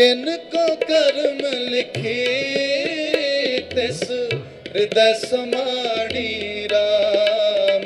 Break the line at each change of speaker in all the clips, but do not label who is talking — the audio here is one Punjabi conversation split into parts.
ਜਿਨ ਕੋ ਕਰਮ ਲਿਖੇ, ਤਿਸ ਹਿਰਦੈ ਸਮਾਣੀ ਰਾਮ।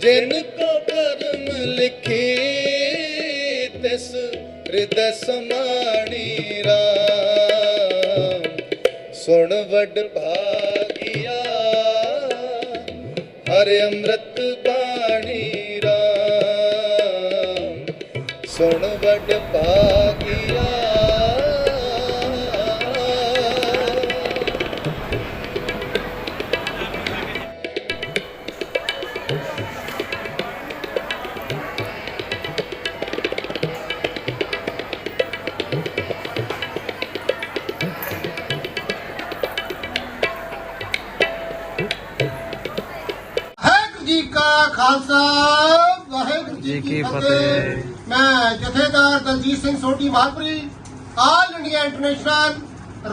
ਜਿਨ ਕੋ ਕਰਮ ਲਿਖੇ, ਤਿਸ ਹਿਰਦੈ ਸਮਾਣੀ ਰਾਮ। ਸੁਣ ਵਡ ਭਾਗਿਆ ਹਰ ਅੰਮ੍ਰਿਤ ਬਾਣੀ ਰਾਮ ਸੁਣ ਵਡ
ਪਾ ਕਾ ਖਾਲਸਾ ਵਾਹਿਗੁਰੂ ਜੀ ਕੀ ਫਤਿਹ। ਮੈਂ ਜਥੇਦਾਰ Daljit Singh Sodhi Malpuri all India international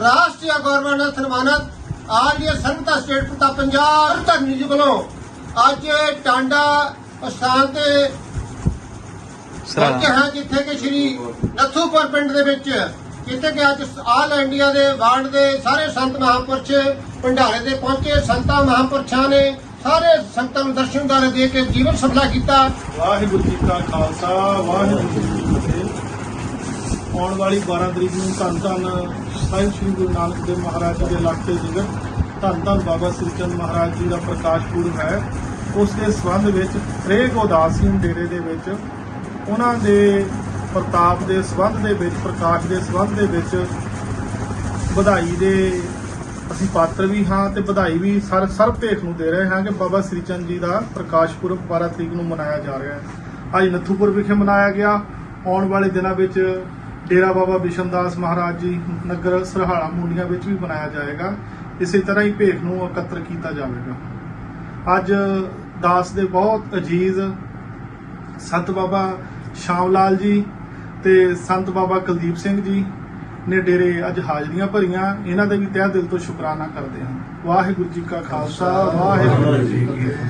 ਰਾਸ਼ਟਰੀ ਨਾਲ ਸਨਮਾਨਿਤ ਆਲ ਇੰਡੀਆ ਸੰਗਤਾ ਸਟੇਟ ਪ੍ਰਤਾ ਪੰਜਾਬ। ਧਰਨੀ ਜੀ ਵੱਲੋਂ ਅੱਜ ਟਾਂਡਾ ਸਥਾਨ ਤੇ ਹਾਂ ਜਿੱਥੇ ਕਿ ਸ਼੍ਰੀ ਨੱਥੂਪੁਰ ਪਿੰਡ ਦੇ ਵਿੱਚ ਜਿੱਥੇ ਕਿ ਅੱਜ ਆਲ ਇੰਡੀਆ ਦੇ ਵਾਰਡ ਦੇ ਸਾਰੇ ਸੰਤ ਮਹਾਂਪੁਰਸ਼ ਭੰਡਾਰੇ ਦੇ ਪਹੁੰਚੇ ਸੰਤਾਂ ਮਹਾਂਪੁਰਸ਼ਾਂ ਨੇ ਸਾਰੇ ਸੰਤਾਂ ਨੂੰ ਦਰਸ਼ਨ ਦਰਸ਼ਨਦਾਰੇ ਦੇ ਕੇ ਜੀਵਨ ਸਫਲਾ ਕੀਤਾ।
ਵਾਹਿਗੁਰੂ ਜੀ ਕਾ ਖਾਲਸਾ, ਵਾਹਿਗੁਰੂ ਜੀ ਕੀ ਫਤਿਹ। ਆਉਣ ਵਾਲੀ 12 ਤਰੀਕ ਨੂੰ ਧੰਨ ਧੰਨ ਸਾਹਿਬ ਸ੍ਰੀ ਗੁਰੂ ਨਾਨਕ ਦੇਵ ਮਹਾਰਾਜ ਜੀ ਦੇ ਇਲਾਕੇ ਜ਼ਿਲ੍ਹਾ ਧੰਨ ਧੰਨ ਬਾਬਾ ਸ੍ਰੀ ਚੰਦ ਮਹਾਰਾਜ ਜੀ ਦਾ ਪ੍ਰਕਾਸ਼ ਪੁਰਬ ਹੈ। ਉਸ ਦੇ ਸੰਬੰਧ ਵਿੱਚ ਹਰੇਕ ਉਦਾਸੀਨ ਡੇਰੇ ਦੇ ਵਿੱਚ, ਉਹਨਾਂ ਦੇ ਪ੍ਰਤਾਪ ਦੇ ਸੰਬੰਧ ਦੇ ਵਿੱਚ, ਪ੍ਰਕਾਸ਼ ਦੇ ਸੰਬੰਧ ਦੇ ਵਿੱਚ, ਵਧਾਈ ਦੇ ਅਸੀਂ ਪਾਤਰ ਵੀ ਹਾਂ ਤੇ ਵਧਾਈ ਵੀ ਸਰ ਸਰਬ ਭੇਖ ਨੂੰ ਦੇ ਰਹੇ ਹਾਂ ਕਿ ਬਾਬਾ ਸ੍ਰੀ ਚੰਦ ਜੀ ਦਾ ਪ੍ਰਕਾਸ਼ ਪੁਰਬ 12 ਤਰੀਕ ਨੂੰ ਮਨਾਇਆ ਜਾ ਰਿਹਾ ਹੈ। ਅੱਜ ਨੱਥੂਪੁਰ ਵਿਖੇ ਮਨਾਇਆ ਗਿਆ। ਆਉਣ ਵਾਲੇ ਦਿਨਾਂ ਵਿੱਚ ਡੇਰਾ ਬਾਬਾ ਬਿਸ਼ਨਦਾਸ ਮਹਾਰਾਜ ਜੀ ਨਗਰ ਸਰਹਾਲਾ ਮੁੰਡੀਆਂ ਵਿੱਚ ਵੀ ਮਨਾਇਆ ਜਾਏਗਾ। ਇਸੇ ਤਰ੍ਹਾਂ ਹੀ ਭੇਖ ਨੂੰ ਇਕੱਤਰ ਕੀਤਾ ਜਾਵੇਗਾ। ਅੱਜ ਦਾਸ ਦੇ ਬਹੁਤ ਅਜੀਜ਼ ਸੰਤ ਬਾਬਾ ਸ਼ਾਮ ਲਾਲ ਜੀ ਤੇ ਸੰਤ ਬਾਬਾ ਕੁਲਦੀਪ ਸਿੰਘ ਜੀ ਨੇ ਡੇਰੇ ਅੱਜ ਹਾਜ਼ਰੀਆਂ ਭਰੀਆਂ, ਇਹਨਾਂ ਦੇ ਵੀ ਤਹਿ ਦਿਲ ਤੋਂ ਸ਼ੁਕਰਾਨਾ ਕਰਦੇ ਹਾਂ। ਵਾਹਿਗੁਰੂ ਜੀ ਕਾ ਖਾਲਸਾ, ਵਾਹਿਗੁਰੂ ਜੀ ਕੀ ਫਤਿਹ।